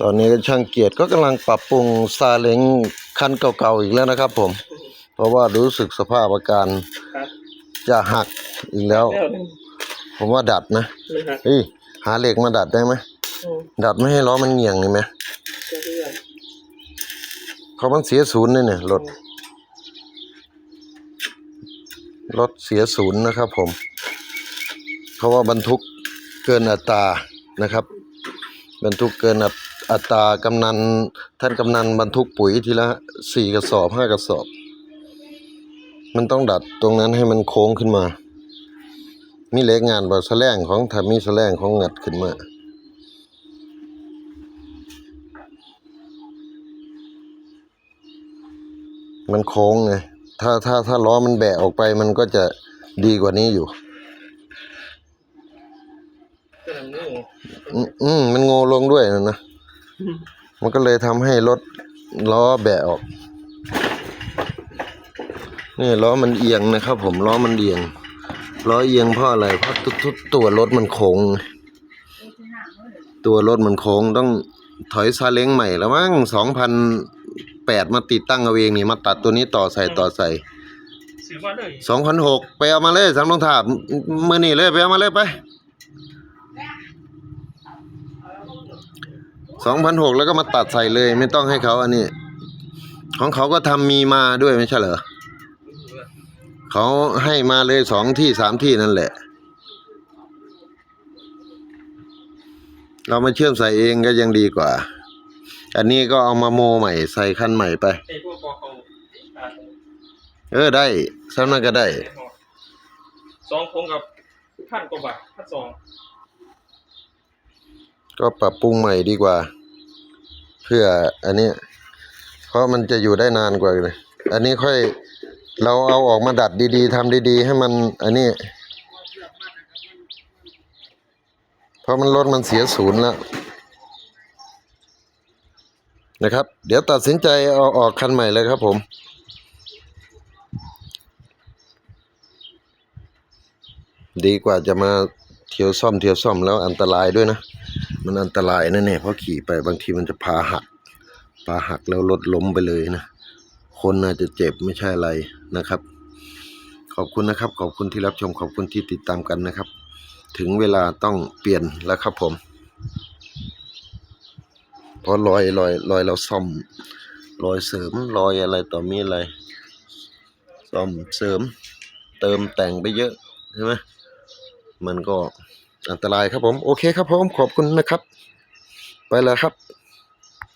ตอนนี้ช่างเกียรติก็กำลังปรับปรุงซาเล้งคันเก่าๆอีกแล้วนะครับ ผม เพราะว่ารู้สึกสภาพอาการครับจะหักอีกแล้วแล้วหนึ่งผมว่าดัดนะเลยครับเฮ้ยหาเหล็กมาดัดได้ไหมอืมดัดไม่ให้ล้อมันเหงี่ยงนี่ไหมเชื่อเพื่อนเขามันเสียศูนย์เลยเนี่ยรถรถเสียศูนย์นะครับ ผม เพราะว่าบรรทุกเกินอัตรานะครับ บรรทุกเกินอัต อัตรากำนันท่านกำนันบรรทุกปุ๋ยทีละสี่กระสอบห้ากระสอบ มันต้องดัดตรงนั้นให้มันโค้งขึ้นมา มีเหล็กงานแบบแสลงของถ้ามีแสลงของงัดขึ้นมามันโค้งไง ถ้าถ้าถ้าล้อมันแบะออกไปมันก็จะดีกว่านี้อยู่ก็นำนี่อืมอืมมันโงลงด้วยนะนะ มันก็เลยทำให้รถล้อแบะออก นี่ล้อมันเอียงนะครับผมล้อมันเอียง ล้อเอียงเพราะอะไรเพราะทุกทุกตัวรถมันโค้ง ตัวรถมันโค้งต้องถอยซาเล้งใหม่แล้วมั้งสองพันแปดมาติดตั้งเอาเองนี่มาตัดตัวนี้ต่อใส่ต่อใส่ซื้อมาเลยสองพันหกไปเอามาเลยสามรองถาบมือนี่เลยไปเอามาเลยไป สองพันหกแล้วก็มาตัดใส่เลย ไม่ต้องให้เขาอันนี้ ของเขาก็ทำมีมาด้วยไม่ใช่เหรอเขาให้มาเลยสองที่สามที่นั่นแหละ เรามาเชื่อมใส่เองก็ยังดีกว่า อันนี้ก็เอามาโมใหม่ใส่คันใหม่ไปไอ้พวกปอเขาอ่าเออได้สำนักก็ได้สองคงกับพันกว่าบาทพันสองก็ปรับปรุงใหม่ดีกว่า เพื่ออันนี้ เพราะมันจะอยู่ได้นานกว่าเลย อันนี้ค่อยเราเอาออกมาดัดดีๆทำดีๆ ให้มันอันนี้ เพราะมันรถมันเสียศูนย์แล้วนะครับ เดี๋ยวตัดสินใจเอาออกคันใหม่เลยครับผมดีกว่าจะมาเที่ยวซ่อมเที่ยวซ่อมแล้วอันตรายด้วยนะ มันอันตรายนะเนี่ยเพราะขี่ไปบางทีมันจะพาหัก พาหักแล้วรถล้มไปเลยนะ คนอาจจะเจ็บไม่ใช่อะไรนะครับ ขอบคุณนะครับ ขอบคุณที่รับชมขอบคุณที่ติดตามกันนะครับ ถึงเวลาต้องเปลี่ยนแล้วครับผมเพราะรอยรอยรอยเราซ่อมรอยเสริมรอยอะไรต่อมีอะไรซ่อมเสริม เติมแต่งไปเยอะใช่ไหม มันก็อันตรายครับผม โอเคครับผม ขอบคุณนะครับ ไปแล้วครับ